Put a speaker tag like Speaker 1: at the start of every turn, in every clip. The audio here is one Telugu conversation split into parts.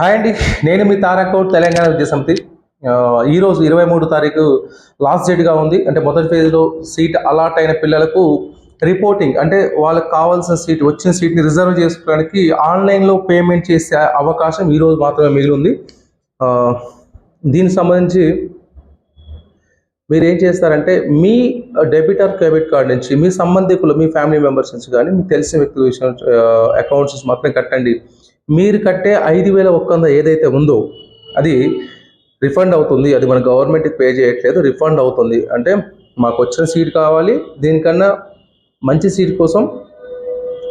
Speaker 1: హాయ్ అండి. నేను మీ తారాకౌట్ తెలంగాణ విద్యా ఈరోజు ఇరవై మూడు తారీఖు లాస్ట్ డేట్గా ఉంది. అంటే మొదటి ఫేజ్లో సీట్ అలాట్ అయిన పిల్లలకు రిపోర్టింగ్ అంటే వాళ్ళకి కావాల్సిన సీట్ వచ్చిన సీట్ని రిజర్వ్ చేసుకోవడానికి ఆన్లైన్లో పేమెంట్ చేసే అవకాశం ఈరోజు మాత్రమే మిగిలి ఉంది. దీనికి సంబంధించి మీరు ఏం చేస్తారంటే మీ డెబిట్ ఆర్ క్రెడిట్ కార్డ్ నుంచి మీ సంబంధికులు మీ ఫ్యామిలీ మెంబర్స్ నుంచి కానీ మీకు తెలిసిన వ్యక్తుల విషయం అకౌంట్స్ నుంచి మాత్రం కట్టండి. మీరు కట్టే ఐదు వేల ఒక్క ఏదైతే ఉందో అది రిఫండ్ అవుతుంది. అది మన గవర్నమెంట్కి పే చేయట్లేదు రిఫండ్ అవుతుంది. అంటే మాకు వచ్చిన సీట్ కావాలి. దీనికన్నా మంచి సీట్ కోసం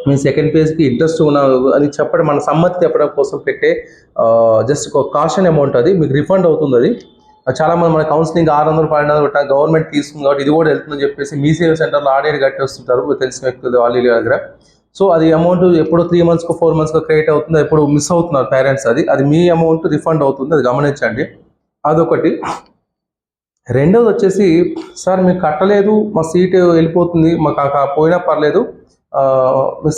Speaker 1: మేము సెకండ్ ఫేజ్కి ఇంట్రెస్ట్ ఉన్నాను అని చెప్పడం మన సమ్మతి చెప్పడం కోసం పెట్టే జస్ట్ ఒక కాషన్ అమౌంట్ అది. మీకు రిఫండ్ అవుతుంది అది. చాలా మంది మన కౌన్సిలింగ్ ఆరు వందలు పన్నెండు వందలు గవర్నమెంట్ తీసుకుంది కాబట్టి ఇది కూడా వెళ్తుందని చెప్పేసి మీ సేవ సెంటర్లో ఆడేది కట్టి వస్తుంటారు. తెలిసిన వ్యక్తులు వాళ్ళ దగ్గర. సో అది అమౌంట్ ఎప్పుడు త్రీ మంత్స్కి ఫోర్ మంత్స్కి క్రియేట్ అవుతుంది ఎప్పుడు మిస్ అవుతున్నారు పేరెంట్స్ అది. అది మీ అమౌంట్ రిఫండ్ అవుతుంది అది గమనించండి. అదొకటి. రెండోది వచ్చేసి సార్ మీకు కట్టలేదు మా సీట్ వెళ్ళిపోతుంది మాకు పోయినా పర్లేదు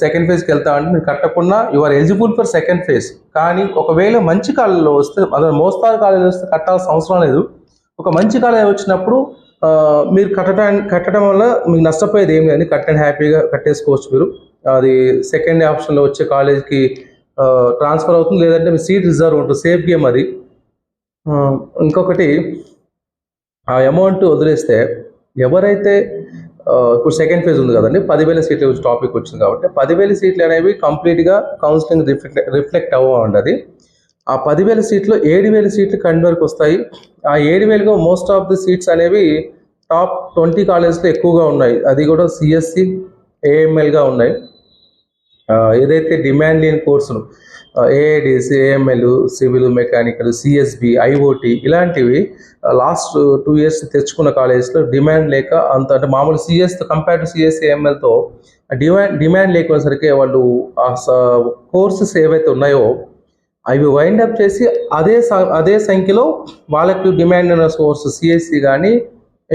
Speaker 1: సెకండ్ ఫేజ్కి వెళ్తా అంటే మీరు కట్టకుండా you are eligible for second phase కానీ ఒకవేళ మంచి కాలంలో వస్తే అదే మోస్తారు కాలేజీలో వస్తే కట్టాల్సిన అవసరం లేదు. ఒక మంచి కాలేజ్ వచ్చినప్పుడు మీరు కట్టడం కట్టడం వల్ల మీకు నష్టపోయేది ఏం లేదు కట్టండి హ్యాపీగా కట్టేసుకోవచ్చు మీరు. అది సెకండ్ ఆప్షన్లో వచ్చే కాలేజ్కి ట్రాన్స్ఫర్ అవుతుంది. లేదంటే మీ సీట్ రిజర్వ్ ఉంటుంది. సేఫ్ గేమ్ అది. ఇంకొకటి ఆ అమౌంట్ వదిలేస్తే ఎవరైతే ఇప్పుడు సెకండ్ ఫేజ్ ఉంది కదండి. పదివేల సీట్ల టాపిక్ వచ్చింది కాబట్టి పదివేల సీట్లు అనేవి కంప్లీట్గా కౌన్సిలింగ్ రిఫ్లెక్ట్ రిఫ్లెక్ట్ అవ్వండి అది. ఆ పదివేల సీట్లు ఏడు వేల సీట్లు కండి వరకు వస్తాయి. ఆ ఏడు వేలుగా మోస్ట్ ఆఫ్ ది సీట్స్ అనేవి టాప్ ట్వంటీ కాలేజ్లో ఎక్కువగా ఉన్నాయి. అది కూడా సిఎస్సి ఏఎంఎల్గా ఉన్నాయి. ఏదైతే డిమాండ్ లేని కోర్సులు AIDC AML civil mechanical CSB IOT ఇలాంటివి లాస్ట్ టూ ఇయర్స్ తెచ్చుకున్న కాలేజ్లో డిమాండ్ లేక అంత అంటే మామూలు సిఎస్తో కంపేర్ టు సిఎస్ ఏఎంఎల్తో డిమాండ్ డిమాండ్ లేకునేసరికి వాళ్ళు ఆ కోర్సెస్ ఏవైతే ఉన్నాయో అవి వైండప్ చేసి అదే అదే సంఖ్యలో వాళ్ళకి డిమాండ్ ఉన్న కోర్సు సిఎస్సి కానీ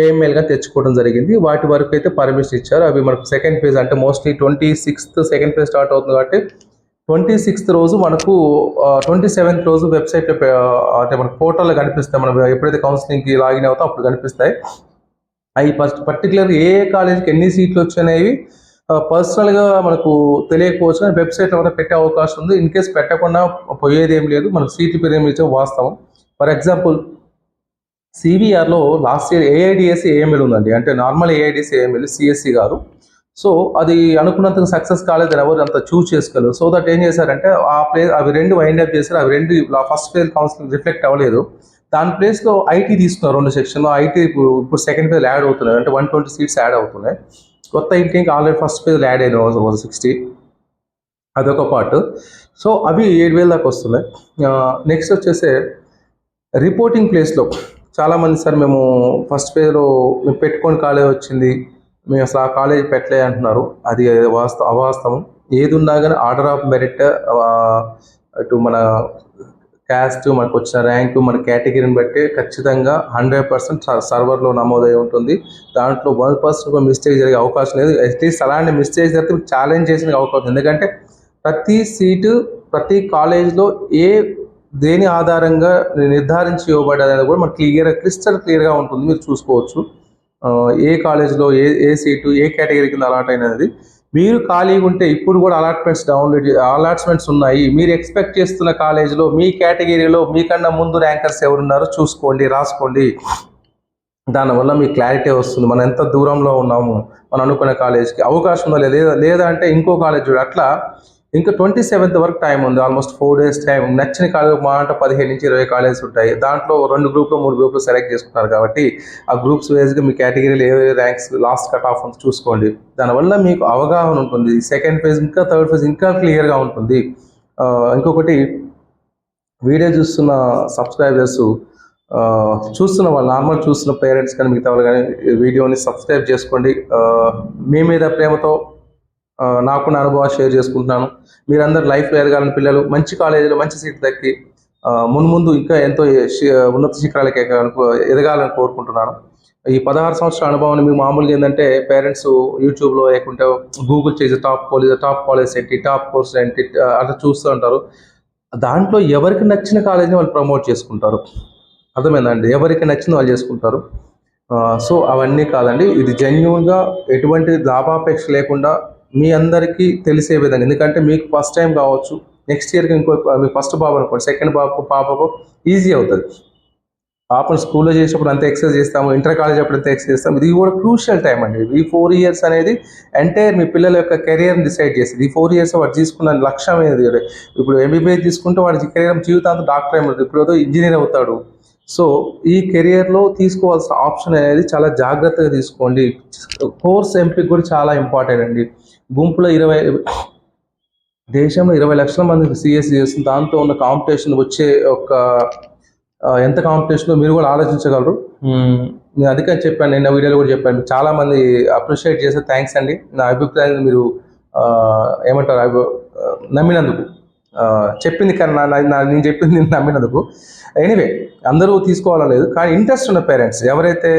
Speaker 1: ఏఎంఎల్గా తెచ్చుకోవడం జరిగింది. వాటి వరకు అయితే పర్మిషన్ ఇచ్చారు. అవి మనకు సెకండ్ ఫేజ్ అంటే mostly twenty sixth second phase start అవుతుంది కాబట్టి ట్వంటీ సిక్స్త్ రోజు మనకు ట్వంటీ సెవెంత్ రోజు వెబ్సైట్లో అంటే మనకు పోర్టల్లో కనిపిస్తాయి. మనం ఎప్పుడైతే కౌన్సిలింగ్కి లాగిన్ అవుతాం అప్పుడు కనిపిస్తాయి. అవి ఫస్ట్ పర్టికులర్ ఏ ఏ కాలేజీకి ఎన్ని సీట్లు వచ్చినాయి పర్సనల్గా మనకు తెలియకపోవచ్చు కానీ వెబ్సైట్లో కూడా పెట్టే అవకాశం ఉంది. ఇన్ కేస్ పెట్టకుండా పోయేది ఏం లేదు. మనకు సీట్లు పెరిగి ఇచ్చే వాస్తవం. For example సివిఆర్లో last year AI DS AML ఉందండి. అంటే normal AI DS AML CSC గారు. సో అది అనుకున్నంత సక్సెస్ కాలేదు ఎవరు అంత చూస్ చేసుకోలేదు. సో దట్ ఏం చేశారంటే ఆ ప్లేస్ అవి రెండు వైండ్ అప్ చేశారు. అవి రెండు ఫస్ట్ ఫేజ్ కౌన్సిలింగ్ రిఫ్లెక్ట్ అవ్వలేదు. దాని ప్లేస్లో ఐటీ తీసుకున్నారు రెండు సెక్షన్లో ఐటీ ఇప్పుడు ఇప్పుడు సెకండ్ ఫేజ్ యాడ్ అవుతున్నాయి. అంటే వన్ ట్వంటీ సీట్స్ యాడ్ అవుతున్నాయి. కొత్త ఇంటికి ఆల్రెడీ ఫస్ట్ ఫేజ్ యాడ్ అయిన వన్ సిక్స్టీ అదొక పార్ట్ సో అవి ఏడు వేల దాకా వస్తున్నాయి. నెక్స్ట్ వచ్చేసి రిపోర్టింగ్ ప్లేస్లో చాలామంది సార్ మేము ఫస్ట్ పేరు మేము పెట్టుకొని కాలేజ్ వచ్చింది. మేము అసలు ఆ కాలేజ్ పెట్టలే అంటున్నారు. అది వాస్తవ అవాస్తవం. ఏది ఉన్నా కానీ ఆర్డర్ ఆఫ్ మెరిట్ అటు మన క్యాస్ట్ మనకు వచ్చిన ర్యాంకు మన కేటగిరీని బట్టి ఖచ్చితంగా హండ్రెడ్ పర్సెంట్ సర్వర్లో నమోదై ఉంటుంది. దాంట్లో వన్ పర్సెంట్ మిస్టేక్ జరిగే అవకాశం లేదు. అట్లీస్ట్ అలాంటి మిస్టేక్ జరిగితే ఛాలెంజ్ చేసిన అవకాశం ఎందుకంటే ప్రతి సీటు ప్రతి కాలేజ్లో ఏ దేని ఆధారంగా నిర్ధారించి ఇవ్వబడ్డది అనేది కూడా మనకు క్లియర్ క్రిస్టల్ క్లియర్గా ఉంటుంది. మీరు చూసుకోవచ్చు. ఏ కాలేజ్లో ఏ ఏ సీటు ఏ కేటగిరీ కింద అలాట్ అయినది మీరు ఖాళీగా ఉంటే ఇప్పుడు కూడా అలాట్మెంట్స్ డౌన్లోడ్ అలాట్మెంట్స్ ఉన్నాయి. మీరు ఎక్స్పెక్ట్ చేస్తున్న కాలేజీలో మీ కేటగిరీలో మీకన్నా ముందు ర్యాంకర్స్ ఎవరున్నారో చూసుకోండి రాసుకోండి. దానివల్ల మీకు క్లారిటీ వస్తుంది. మనం ఎంత దూరంలో ఉన్నాము మనం అనుకునే కాలేజ్కి అవకాశం ఉందా లేదా లేదా అంటే ఇంకో కాలేజ్ అట్లా ఇంకా ట్వంటీ సెవెంత్ వరకు టైం ఉంది. Almost four days time. నచ్చిన కాలేజ్ మా అంటే పదిహేను నుంచి ఇరవై కాలేజెస్ ఉంటాయి. దాంట్లో రెండు గ్రూప్లో మూడు గ్రూప్లు సెలెక్ట్ చేసుకుంటారు కాబట్టి ఆ గ్రూప్స్ వేస్గా మీ కేటగిరీలో ఏ ర్యాంక్స్ లాస్ట్ కట్ ఆఫ్ ఉంది చూసుకోండి. దానివల్ల మీకు అవగాహన ఉంటుంది. సెకండ్ ఫేజ్ ఇంకా థర్డ్ ఫేజ్ ఇంకా క్లియర్గా ఉంటుంది. ఇంకొకటి వీడియో చూస్తున్న సబ్స్క్రైబర్స్ చూస్తున్న వాళ్ళు నార్మల్ చూస్తున్న పేరెంట్స్ కానీ మిగతా వాళ్ళు కానీ వీడియోని సబ్స్క్రైబ్ చేసుకోండి. మీ మీద ప్రేమతో నాకున్న అనుభవాలు షేర్ చేసుకుంటున్నాను. మీరందరూ లైఫ్లో ఎదగాలని పిల్లలు మంచి కాలేజీలో మంచి సీట్ దక్కి మున్ముందు ఇంకా ఎంతో ఉన్నత శిఖరాలకి ఎదగాలని- ఎదగాలని కోరుకుంటున్నాను. ఈ పదహారు సంవత్సరాల అనుభవం మీకు మామూలుగా ఏంటంటే పేరెంట్స్ యూట్యూబ్లో లేకుంటే గూగుల్ చేసే టాప్ కాలేజ్ టాప్ కాలేజ్ ఏంటి టాప్ కోర్స్ ఏంటి అట్లా చూస్తూ ఉంటారు. దాంట్లో ఎవరికి నచ్చిన కాలేజీని వాళ్ళు ప్రమోట్ చేసుకుంటారు. అర్థమైందండి? ఎవరికి నచ్చింది వాళ్ళు చేసుకుంటారు. సో అవన్నీ కాదండి. ఇది జెన్యున్గా ఎటువంటి లాభాపేక్ష లేకుండా మీ అందరికీ తెలిసే విధంగా ఎందుకంటే మీకు ఫస్ట్ టైం కావచ్చు నెక్స్ట్ ఇయర్కి ఇంకో మీ ఫస్ట్ బాబు అనుకోండి సెకండ్ బాబుకు పాపకు ఈజీ అవుతుంది. పాపను స్కూల్లో చేసేటప్పుడు అంత ఎక్సర్సైజ్ చేస్తాము ఇంటర్ కాలేజ్ అప్పుడు అంత ఎక్సర్సైజ్ చేస్తాము. ఇది కూడా క్రూషియల్ టైం అండి. ఈ ఫోర్ ఇయర్స్ అనేది ఎంటైర్ మీ పిల్లల యొక్క కెరియర్ని డిసైడ్ చేస్తుంది. ఈ ఫోర్ ఇయర్స్ వాడు తీసుకున్న లక్ష్యం ఏది? ఇప్పుడు ఎంబీబీఎస్ తీసుకుంటే వాడి కెరియర్ జీవితాంతం డాక్టర్ ఏమవుతుంది ఇప్పుడు ఏదో ఇంజనీర్ అవుతాడు. సో ఈ కెరియర్లో తీసుకోవాల్సిన ఆప్షన్ అనేది చాలా జాగ్రత్తగా తీసుకోండి. కోర్స్ ఎంపిక కూడా చాలా ఇంపార్టెంట్ అండి. గుంపులో ఇరవై దేశంలో ఇరవై లక్షల మంది సిఎస్సి చేస్తుంది దాంతో ఉన్న కాంపిటీషన్ వచ్చే ఒక ఎంత కాంపిటీషన్ మీరు కూడా ఆలోచించగలరు. నేను అందుకని చెప్పాను నిన్న వీడియోలో కూడా చెప్పాను. చాలా మంది అప్రిషియేట్ చేస్తే థ్యాంక్స్ అండి. నా అభిప్రాయాన్ని మీరు ఏమంటారు నమ్మినందుకు. చెప్పింది కానీ నా- నేను చెప్పింది నేను నమ్మినందుకు. ఎనీవే అందరూ తీసుకోవాలని లేదు. కానీ ఇంట్రెస్ట్ ఉన్న పేరెంట్స్ ఎవరైతే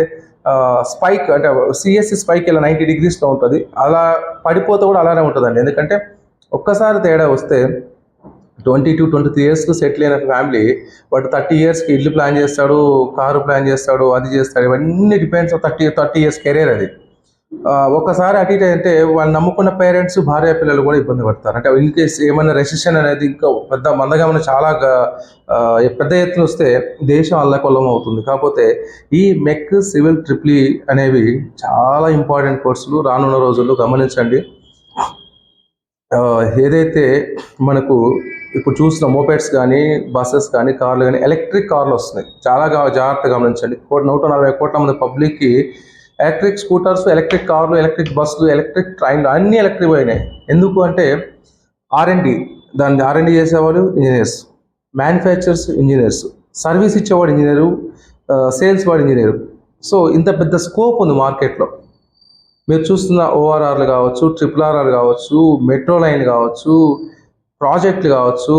Speaker 1: స్పైక్ అంటే సిఎస్సి స్పైక్ ఇలా నైంటీ డిగ్రీస్లో ఉంటుంది అలా పడిపోతే కూడా అలానే ఉంటుందండి. ఎందుకంటే ఒక్కసారి తేడా వస్తే ట్వంటీ టు ట్వంటీ త్రీ ఇయర్స్కి సెటిల్ అయిన ఫ్యామిలీ వాడు థర్టీ ఇయర్స్కి ఇల్లు ప్లాన్ చేస్తాడు కారు ప్లాన్ చేస్తాడు అది చేస్తాడు ఇవన్నీ depends thirty thirty years career అది. ఒక్కసారి అటు ఇటు అంటే వాళ్ళు నమ్ముకున్న పేరెంట్స్ భార్య పిల్లలు కూడా ఇబ్బంది పడతారు. అంటే ఇన్ కేస్ ఏమైనా రెసిషన్ అనేది ఇంకా పెద్ద మందగమన చాలా పెద్ద ఎత్తున వస్తే దేశం అల్లకొల్లం అవుతుంది. కాకపోతే ఈ మెక్ సివిల్ ట్రిప్లీ అనేవి చాలా ఇంపార్టెంట్ కోర్సులు రానున్న రోజుల్లో గమనించండి. ఏదైతే మనకు ఇప్పుడు చూసిన మోపెడ్స్ కానీ బస్సెస్ కానీ కార్లు కానీ ఎలక్ట్రిక్ కార్లు వస్తున్నాయి. చాలా జాగ్రత్తగా గమనించండి. నూట నలభై కోట్ల మంది పబ్లిక్కి ఎలక్ట్రిక్ స్కూటర్స్ ఎలక్ట్రిక్ కార్లు ఎలక్ట్రిక్ బస్సులు ఎలక్ట్రిక్ ట్రైన్లు అన్నీ ఎలక్ట్రిక్ అయినాయి ఎందుకు అంటే ఆర్ఎండి దాన్ని ఆర్ఎండి చేసేవాళ్ళు ఇంజనీర్స్ మ్యానుఫ్యాక్చర్స్ ఇంజనీర్స్ సర్వీస్ ఇచ్చేవాడు ఇంజనీరు సేల్స్ వాడు ఇంజనీరు సో ఇంత పెద్ద స్కోప్ ఉంది మార్కెట్లో. మీరు చూస్తున్న ఓఆర్ఆర్లు కావచ్చు ట్రిపుల్ ఆర్ఆర్ కావచ్చు మెట్రో లైన్ కావచ్చు ప్రాజెక్టులు కావచ్చు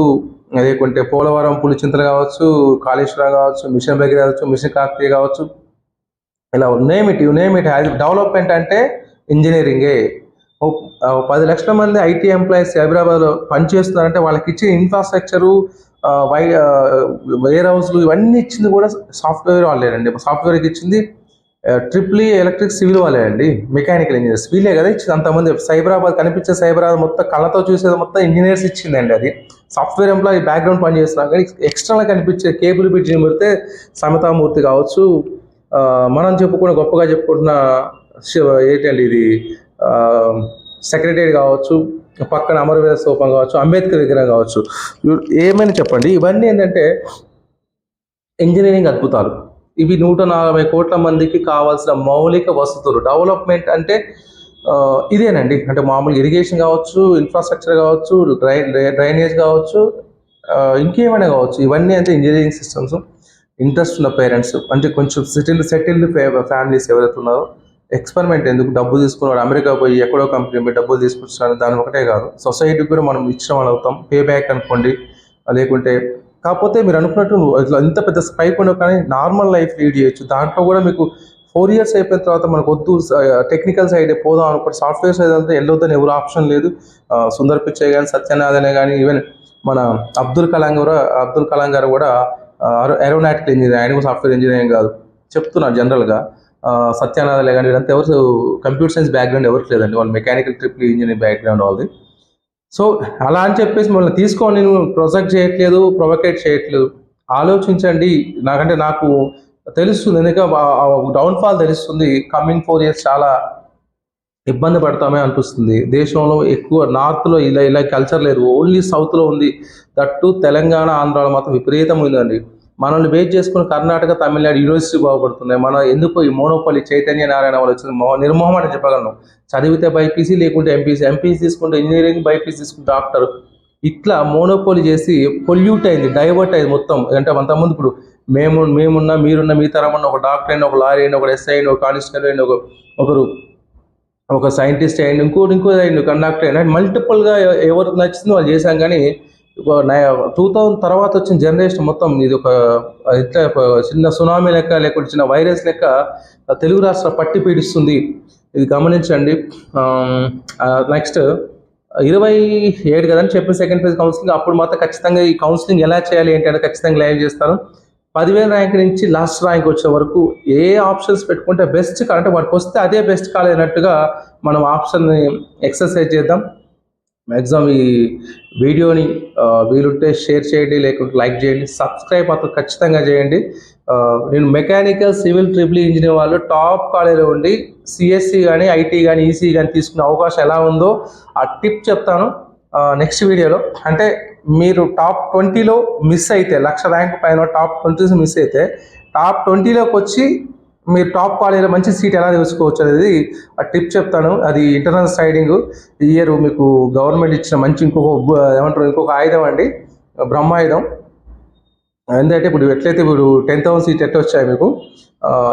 Speaker 1: లేకుంటే పోలవరం పులిచింతలు కావచ్చు కాళేశ్వరం కావచ్చు మిషన్ దగ్గర కావచ్చు మిషన్ కాకతీయ కావచ్చు ఇలా name it you name it development అంటే ఇంజనీరింగే పది లక్షల మంది ఐటీ ఎంప్లాయీస్ హైదరాబాద్లో పనిచేస్తున్నారంటే వాళ్ళకి ఇచ్చిన ఇన్ఫ్రాస్ట్రక్చరు వై వేర్ హౌస్లు ఇవన్నీ ఇచ్చింది కూడా సాఫ్ట్వేర్ వాళ్ళేనండి సాఫ్ట్వేర్కి ఇచ్చింది ట్రిప్లీ ఎలక్ట్రిక్ సివిల్ వాళ్ళే అండి. మెకానికల్ ఇంజనీర్స్ e వీళ్ళే కదా ఇచ్చింది అంతమంది. సైబరాబాద్ కనిపించే సైబరాబాద్ మొత్తం కళ్ళతో చూసేది మొత్తం ఇంజనీర్స్ ఇచ్చిందండి అది. సాఫ్ట్వేర్ ఎంప్లాయీ బ్యాక్గ్రౌండ్ పని చేస్తున్నారు కానీ ఎక్స్టర్నల్ కనిపించే కేబుల్ బ్రిడ్జ్ పెడితే సమతామూర్తి కావచ్చు మనం చెప్పుకున్న గొప్పగా చెప్పుకుంటున్న ఏంటండి ఇది? సెక్రటరీ కావచ్చు పక్కన అమరవీర స్థూపం కావచ్చు అంబేద్కర్ విగ్రహం కావచ్చు. ఏమైనా చెప్పండి? ఇవన్నీ ఏంటంటే ఇంజనీరింగ్ అద్భుతాలు. ఇవి నూట నలభై కోట్ల మందికి కావాల్సిన మౌలిక వసతులు. డెవలప్మెంట్ అంటే ఇదేనండి. అంటే మామూలు ఇరిగేషన్ కావచ్చు ఇన్ఫ్రాస్ట్రక్చర్ కావచ్చు డ్రై డ్రైనేజ్ కావచ్చు ఇంకేమైనా కావచ్చు. ఇవన్నీ అంటే ఇంజనీరింగ్ సిస్టమ్స్. ఇంట్రెస్ట్ ఉన్న పేరెంట్స్ అంటే కొంచెం సెటిల్ సెటిల్డ్ ఫ్యామిలీస్ ఎవరైతే ఉన్నారో ఎక్స్పెరిమెంట్ ఎందుకు? డబ్బు తీసుకున్నాడు. అమెరికా పోయి ఎక్కడో కంపెనీ పోయి డబ్బులు తీసుకొచ్చారు దాని ఒకటే కాదు. సొసైటీకి కూడా మనం ఇచ్చిన వాళ్ళు అవుతాం. పే బ్యాక్ అనుకోండి. లేకుంటే కాకపోతే మీరు అనుకున్నట్టు ఇట్లా ఇంత పెద్ద స్పైక్ ఉండవు కానీ నార్మల్ లైఫ్ లీడ్ చేయొచ్చు. దాంట్లో కూడా మీకు ఫోర్ ఇయర్స్ అయిపోయిన తర్వాత మనకు వద్దు. టెక్నికల్ సైడ్ పోదాం అనుకోండి. సాఫ్ట్వేర్ సైడ్ అంతా వెళ్ళొద్దని ఎవరు ఆప్షన్ లేదు. సుందర్ పిచ్చయ్య కానీ సత్యనాథనే కానీ ఈవెన్ మన అబ్దుల్ కలాం కూడా అబ్దుల్ కలాం గారు కూడా ఏరోనాటికల్ ఇంజనీరింగ్ ఆయన కూడా సాఫ్ట్వేర్ ఇంజనీరింగ్ కాదు. చెప్తున్నారు జనరల్గా సత్యనాథలే కానీ వీళ్ళంతా ఎవరు కంప్యూటర్ సైన్స్ బ్యాక్గ్రౌండ్ ఎవరికి లేదండి. వాళ్ళు మెకానికల్ ట్రిపుల్ ఇంజనీరింగ్ బ్యాక్గ్రౌండ్ వాళ్ళది. సో అలా అని చెప్పేసి మిమ్మల్ని తీసుకొని నేను ప్రొజెక్ట్ చేయట్లేదు ప్రొవకేట్ చేయట్లేదు. ఆలోచించండి. నాకంటే నాకు తెలుస్తుంది. ఎందుకంటే డౌన్ఫాల్ తెలుస్తుంది. కమింగ్ ఫోర్ ఇయర్స్ చాలా ఇబ్బంది పడతామే అనిపిస్తుంది. దేశంలో ఎక్కువ నార్త్లో ఇలా ఇలా కల్చర్ లేదు. ఓన్లీ సౌత్లో ఉంది. దట్టు తెలంగాణ ఆంధ్రాలో మాత్రం విపరీతం ఉందండి. మనల్ని బేస్ చేసుకుని కర్ణాటక తమిళనాడు యూనివర్సిటీ బాగుపడుతున్నాయి. మన ఎందుకు ఈ మోనోపల్లి చైతన్య నారాయణ వాళ్ళు వచ్చింది నిర్మోహం అని చెప్పగలను. చదివితే బైపీసీ లేకుంటే ఎంపీసీ. ఎంపీసీ తీసుకుంటే ఇంజనీరింగ్ బైపీసీ తీసుకుంటే డాక్టర్ ఇట్లా మోనోపోలి చేసి పొల్యూట్ అయింది డైవర్ట్ అయింది మొత్తం. అంటే అంతకుముందు ఇప్పుడు మేము మేమున్నా మీరున్న మీ తరమున్న ఒక డాక్టర్ అయిన ఒక లారీ అయిన ఒక ఎస్ఐ అయిన ఒక కానిస్టేబుల్ అయిన ఒక ఒకరు ఒక సైంటిస్ట్ అయ్యండి ఇంకోటి ఇంకో అయ్యండి కండక్టర్ అయినా. మల్టిపుల్గా ఎవరికి నచ్చిందో వాళ్ళు చేశాం కానీ టూ థౌజండ్ తర్వాత వచ్చిన జనరేషన్ మొత్తం ఇది ఒక ఇట్లా చిన్న సునామీ లెక్క లేకుంటే చిన్న వైరస్ లెక్క తెలుగు రాష్ట్ర పట్టి పీడిస్తుంది. ఇది గమనించండి. నెక్స్ట్ ఇరవై ఏడు కదని చెప్పిన సెకండ్ ఫేజ్ కౌన్సిలింగ్ అప్పుడు మాత్రం ఖచ్చితంగా ఈ కౌన్సిలింగ్ ఎలా చేయాలి ఏంటంటే ఖచ్చితంగా లైవ్ చేస్తాను. పదివేల ర్యాంక్ నుంచి లాస్ట్ ర్యాంక్ వచ్చే వరకు ఏ ఆప్షన్స్ పెట్టుకుంటే బెస్ట్ అంటే వాటికి వస్తే అదే బెస్ట్ కాలేనట్టుగా మనం ఆప్షన్ని ఎక్సర్సైజ్ చేద్దాం. మ్యాక్సిమం ఈ వీడియోని వీలుంటే షేర్ చేయండి లేకుంటే లైక్ చేయండి సబ్స్క్రైబ్ మాత్రం ఖచ్చితంగా చేయండి. నేను మెకానికల్ సివిల్ ట్రిపుల్ ఇంజనీర్ వాళ్ళు టాప్ కాలేజీలో ఉండి సిఎస్సి కానీ ఐటీ కానీ ఈసీ కానీ తీసుకునే అవకాశం ఎలా ఉందో ఆ టిప్ చెప్తాను. నెక్స్ట్ వీడియోలో. అంటే మీరు టాప్ ట్వంటీలో మిస్ అయితే లక్ష ర్యాంక్ పైన టాప్ ట్వంటీస్ మిస్ అయితే టాప్ ట్వంటీలోకి వచ్చి మీరు టాప్ కాలేజీలో మంచి సీట్ ఎలా తెలుసుకోవచ్చు అనేది ఆ టిప్ చెప్తాను. అది ఇంటర్నల్ సైడింగ్ ఈ ఇయర్ మీకు గవర్నమెంట్ ఇచ్చిన మంచి ఇంకొక ఏమంటారు ఇంకొక ఆయుధం అండి. బ్రహ్మాయుధం. ఎందుకంటే ఇప్పుడు ఎట్లయితే ఇప్పుడు టెన్ థౌసండ్ సీట్ ఎట్లా వచ్చాయి మీకు?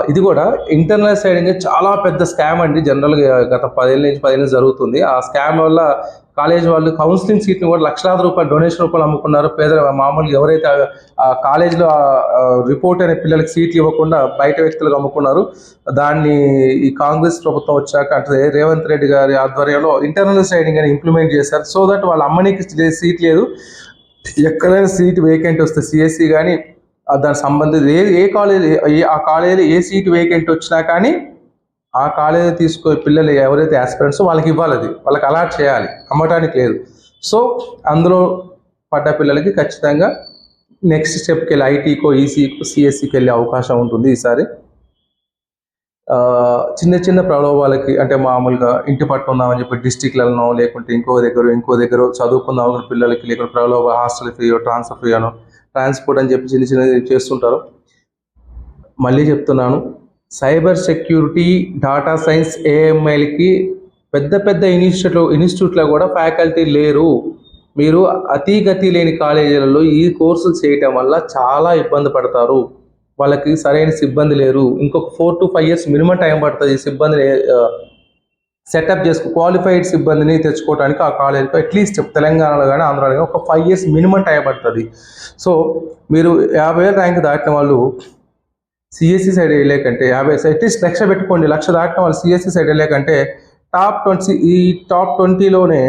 Speaker 1: ఇది కూడా ఇంటర్నల్ సైడింగ్ చాలా పెద్ద స్కామ్ అండి. జనరల్గా గత పదేళ్ళ నుంచి పదిహేను జరుగుతుంది. ఆ స్కామ్ వల్ల కాలేజ్ వాళ్ళు కౌన్సిలింగ్ సీట్ని కూడా లక్షలాది రూపాయలు డొనేషన్ రూపాయలు అమ్ముకున్నారు. పేద మామూలుగా ఎవరైతే ఆ- ఆ కాలేజ్లో రిపోర్ట్ అనే పిల్లలకి సీట్లు ఇవ్వకుండా బయట వ్యక్తులకు అమ్ముకున్నారు. దాన్ని ఈ కాంగ్రెస్ ప్రభుత్వం వచ్చాక అంటే రేవంత్ రెడ్డి గారి ఆధ్వర్యంలో ఇంటర్నల్ సైడింగ్ అని ఇంప్లిమెంట్ చేశారు. సో దట్ వాళ్ళ అమ్మనికి సీట్ లేదు. ఎక్కడైనా సీట్ వేకెంట్ వస్తే సిఎస్సి కానీ దానికి సంబంధించి ఏ ఏ కాలేజ్ ఏ- ఆ కాలేజీలో ఏ సీట్ వేకెంట్ వచ్చినా కానీ ఆ కాలేజీ తీసుకో పిల్లలు ఎవరైతే ఆస్పిరెంట్స్ వాళ్ళకి ఇవ్వాలి అది. వాళ్ళకి అలాట్ చేయాలి. అమ్మటానికి లేదు. సో అందులో పడ్డ పిల్లలకి ఖచ్చితంగా నెక్స్ట్ స్టెప్కి వెళ్ళి ఐటీకో ఈసీకో సిఎస్సికి వెళ్ళే అవకాశం ఉంటుంది ఈసారి. చిన్న చిన్న ప్రలోభాలకి అంటే మామూలుగా ఇంటి పట్టు ఉన్నామని చెప్పి డిస్టిక్లలో లేకుంటే ఇంకో దగ్గర ఇంకో దగ్గర చదువుకుందాం అనుకున్న పిల్లలకి లేకుంటే ప్రలోభ హాస్టల్ ఫ్రీ ట్రాన్స్ఫర్ ఫ్రీ అనో ట్రాన్స్పోర్ట్ అని చెప్పి చిన్న చిన్నది చేస్తుంటారు. మళ్ళీ చెప్తున్నాను సైబర్ సెక్యూరిటీ డాటా సైన్స్ ఏఎంఐలకి పెద్ద పెద్ద ఇన్స్టిట్యూట్లో ఇన్స్టిట్యూట్లో కూడా ఫ్యాకల్టీ లేరు. మీరు అతిగతి లేని కాలేజీలలో ఈ కోర్సులు చేయటం వల్ల చాలా ఇబ్బంది పడతారు. వాళ్ళకి సరైన సిబ్బంది లేరు. ఇంకొక four to five years minimum time పడుతుంది సిబ్బందిని సెటప్ చేసుకు క్వాలిఫైడ్ సిబ్బందిని తెచ్చుకోవడానికి ఆ కాలేజీకి అట్లీస్ట్ తెలంగాణలో కానీ ఆంధ్రాలో కానీ ఒక ఫైవ్ ఇయర్స్ మినిమం టైం పడుతుంది. సో మీరు యాభై వేల ర్యాంక్ దాటిన వాళ్ళు సిఎస్సి సైడ్ వెళ్ళేకంటే యాభై అట్లీస్ట్ లక్ష పెట్టుకోండి. లక్ష దాటిన వాళ్ళు సిఎస్సి సైడ్ వెళ్ళేకంటే టాప్ ట్వంటీ ఈ top ట్వంటీలోనే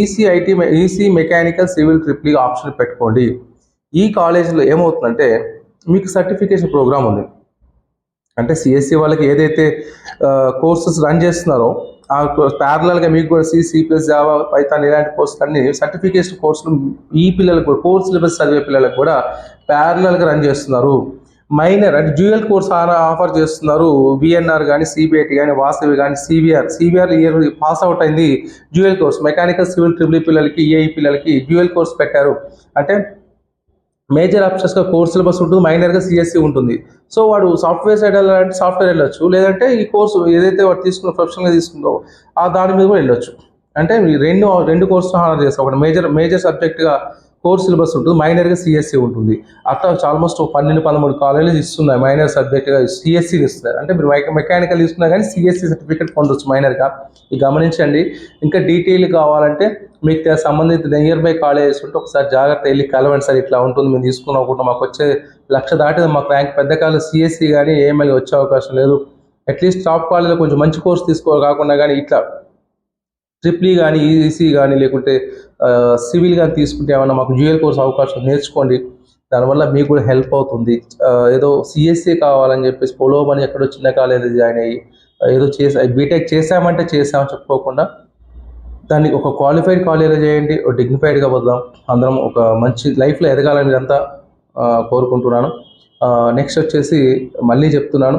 Speaker 1: EC IT EC mechanical civil triple E option పెట్టుకోండి. ఈ కాలేజీలో ఏమవుతుందంటే మీకు సర్టిఫికేషన్ ప్రోగ్రామ్ ఉంది. అంటే సిఎస్సి వాళ్ళకి ఏదైతే కోర్సెస్ రన్ చేస్తున్నారో ఆ ప్యారలల్గా మీకు కూడా సి ప్లస్ జావా పైథాన్ ఇలాంటి కోర్సులు అన్ని సర్టిఫికేషన్ కోర్సులు ఈ పిల్లలకు కూడా కోర్స్ సిలబస్ చదివే పిల్లలకు కూడా ప్యారలల్గా రన్ చేస్తున్నారు. మైనర్ అంటే డ్యూయల్ కోర్స్ ఆఫర్ చేస్తున్నారు. విఎన్ఆర్ కానీ సిబిఐటి కానీ వాసవి కానీ CVR CVR year pass out అయింది. Dual course mechanical civil triple పిల్లలకి ఏఈ పిల్లలకి డ్యూయల్ కోర్స్ పెట్టారు. అంటే మేజర్ ఆప్షన్స్గా కోర్ సిలబస్ ఉంటుంది మైనర్గా సిఎస్సి ఉంటుంది. సో వాడు సాఫ్ట్వేర్ సైడ్ వెళ్ళాలంటే సాఫ్ట్వేర్ వెళ్ళొచ్చు. లేదంటే ఈ కోర్సు ఏదైతే వాడు తీసుకున్న ప్రొఫెషనల్గా తీసుకుందో ఆ దాని మీద కూడా వెళ్ళొచ్చు. అంటే రెండు రెండు కోర్సులు హానర్ చేస్తాం. ఒకటి మేజర్ మేజర్ సబ్జెక్ట్గా కోర్స్ సిలబస్ ఉంటుంది. మైనర్గా సిఎస్సి ఉంటుంది. అట్లా ఆల్మోస్ట్ ఒక పన్నెండు పదమూడు కాలేజీలు ఇస్తున్నాయి. మైనర్ సబ్జెక్ట్గా సిఎస్సిని ఇస్తున్నారు. అంటే మీరు మెకానికల్ ఇస్తున్నా కానీ సిఎస్సి సర్టిఫికేట్ పొందొచ్చు మైనర్గా. ఇది గమనించండి. ఇంకా డీటెయిల్ కావాలంటే మీకు సంబంధిత నియర్ బై కాలేజెస్ ఉంటే ఒకసారి జాగ్రత్త వెళ్ళి కలవండి సార్. ఇట్లా ఉంటుంది. మేము తీసుకున్నాం ఒకటి మాకు వచ్చే లక్ష దాటిది మాకు ర్యాంక్ పెద్ద కాలేజ్ సిఎస్సి కానీ ఏఎంఎల్ వచ్చే అవకాశం లేదు. అట్లీస్ట్ టాప్ కాలేజ్లో కొంచెం మంచి కోర్స్ తీసుకో కాకుండా కానీ ఇట్లా ట్రిప్లీ కానీ ఈసీ కానీ లేకుంటే సివిల్ కానీ తీసుకుంటే ఏమైనా మాకు జ్యూయల్ కోర్స్ అవకాశం నేర్చుకోండి. దానివల్ల మీకు కూడా హెల్ప్ అవుతుంది. ఏదో సిఎస్సి కావాలని చెప్పేసి పొలోమని ఎక్కడో చిన్న కాలేజీ జాయిన్ అయ్యి ఏదో చేసా బీటెక్ చేసామంటే చేసామని చెప్పుకోకుండా దాన్ని ఒక క్వాలిఫైడ్ కాలేజీలో చేయండి ఒక డిగ్నిఫైడ్గా వద్దాం అందరం ఒక మంచి లైఫ్లో ఎదగాలని అంతా కోరుకుంటున్నాను. నెక్స్ట్ వచ్చేసి మళ్ళీ చెప్తున్నాను.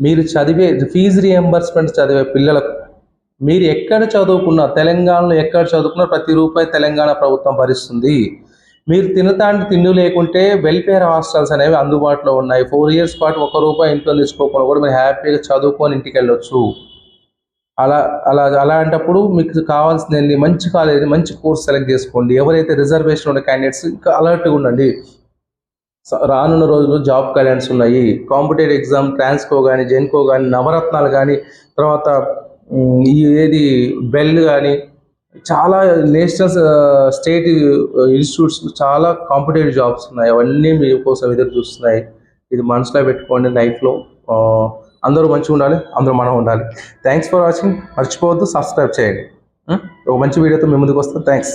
Speaker 1: మీరు చదివే ఫీజు రియంబర్స్మెంట్ చదివే పిల్లలకు మీరు ఎక్కడ చదువుకున్నా తెలంగాణలో ఎక్కడ చదువుకున్నా ప్రతి రూపాయి తెలంగాణ ప్రభుత్వం భరిస్తుంది. మీరు తినటానికి తిండి లేకుంటే వెల్ఫేర్ హాస్టల్స్ అనేవి అందుబాటులో ఉన్నాయి. ఫోర్ ఇయర్స్ పాటు ఒక రూపాయి ఇంట్లో తెచ్చుకోకుండా కూడా మీరు హ్యాపీగా చదువుకొని ఇంటికి వెళ్ళొచ్చు. అలా అలా అలాంటప్పుడు మీకు కావాల్సిన మంచి కాలేజ్ మంచి కోర్స్ సెలెక్ట్ చేసుకోండి. ఎవరైతే రిజర్వేషన్ ఉన్న క్యాండిడేట్స్ ఇంకా అలర్ట్గా ఉండండి. రానున్న రోజుల్లో జాబ్ గైడెన్స్ ఉన్నాయి. కాంపిటేటివ్ ఎగ్జామ్ ట్రాన్స్కో కానీ జెన్కో కానీ నవరత్నాలు కానీ తర్వాత ఏది బెల్ కానీ చాలా నేషనల్ స్టేట్ ఇన్స్టిట్యూట్స్ చాలా కాంపిటేటివ్ జాబ్స్ ఉన్నాయి. అవన్నీ మీ కోసం ఎదురు చూస్తున్నాయి. ఇది మనసులో పెట్టుకోండి లైఫ్లో అందరూ మంచిగా ఉండాలి అందరూ మనం ఉండాలి. థ్యాంక్స్ ఫర్ వాచింగ్ మర్చిపోవద్దు సబ్స్క్రైబ్ చేయండి. ఒక మంచి వీడియోతో మీ ముందుకు వస్తాను. థ్యాంక్స్